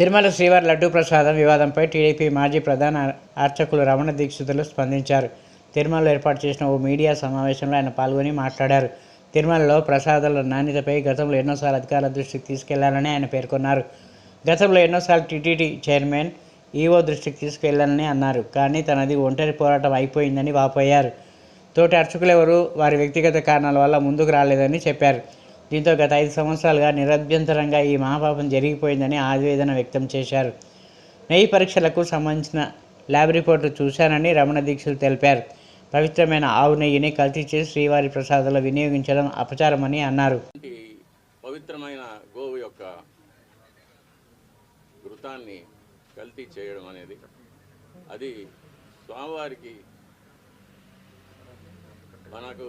తిరుమల శ్రీవారి లడ్డూ ప్రసాదం వివాదంపై టీడీపీ మాజీ ప్రధాన అర్చకులు రమణ దీక్షితులు స్పందించారు. తిరుమలలో ఏర్పాటు చేసిన ఓ మీడియా సమావేశంలో ఆయన పాల్గొని మాట్లాడారు. తిరుమలలో ప్రసాదాల నాణ్యతపై గతంలో ఎన్నోసార్లు అధికారుల దృష్టికి తీసుకెళ్ళాలని ఆయన పేర్కొన్నారు. గతంలో ఎన్నోసార్లు టీటీడీ చైర్మన్ ఈవో దృష్టికి తీసుకెళ్ళాలని అన్నారు. కానీ తనది ఒంటరి పోరాటం అయిపోయిందని వాపోయారు. తోటి అర్చకులెవరూ వారి వ్యక్తిగత కారణాల వల్ల ముందుకు రాలేదని చెప్పారు. దీంతో గత ఐదు సంవత్సరాలుగా నిరభ్యంతరంగా ఈ మహాపాపం జరిగిపోయిందని ఆవేదన వ్యక్తం చేశారు. నెయ్యి పరీక్షలకు సంబంధించిన ల్యాబ్ రిపోర్టు చూశానని రమణ దీక్షలు తెలిపారు. పవిత్రమైన ఆవు నెయ్యిని కల్తీ చేసి శ్రీవారి ప్రసాదాలు వినియోగించడం అపచారమని అన్నారు. పవిత్రమైన గోవు యొక్క ఘృతాన్ని కల్తీ చేయడం అనేది అది స్వామివారికి మనకు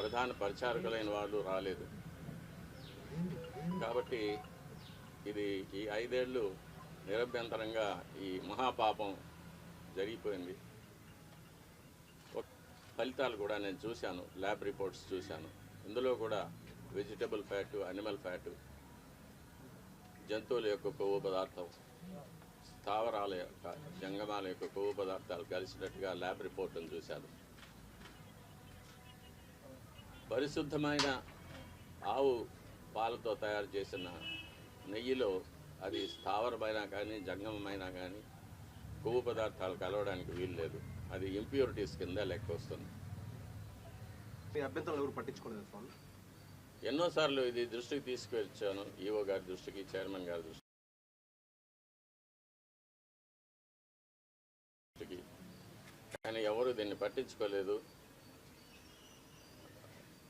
ప్రధాన పరిచారకులైన వాళ్ళు రాలేదు. కాబట్టి ఇది ఈ ఐదేళ్ళు నిరభ్యంతరంగా ఈ మహాపాపం జరిగిపోయింది. ఫలితాలు కూడా నేను చూశాను ల్యాబ్ రిపోర్ట్స్ చూశాను. ఇందులో కూడా వెజిటబుల్ ఫ్యాటు అనిమల్ ఫ్యాటు జంతువుల యొక్క కొవ్వు పదార్థం స్థావరాల యొక్క జంగమాల యొక్క కొవ్వు పదార్థాలు కలిసినట్టుగా ల్యాబ్ రిపోర్ట్ను చూశాను. పరిశుద్ధమైన ఆవు పాలతో తయారు చేసిన నెయ్యిలో అది స్థావరమైనా కానీ జంగమమైనా కానీ కొవ్వు పదార్థాలు కలవడానికి వీలు లేదు. అది ఇంప్యూరిటీస్ కింద లెక్క వస్తుంది మీ అభ్యంతరాలు ఎవరు పట్టించుకోలేదు స్వామి? ఎన్నోసార్లు ఇది దృష్టికి తీసుకువచ్చాను. ఈఓ గారి దృష్టికి చైర్మన్ గారి దృష్టికి. కానీ ఎవరు దీన్ని పట్టించుకోలేదు.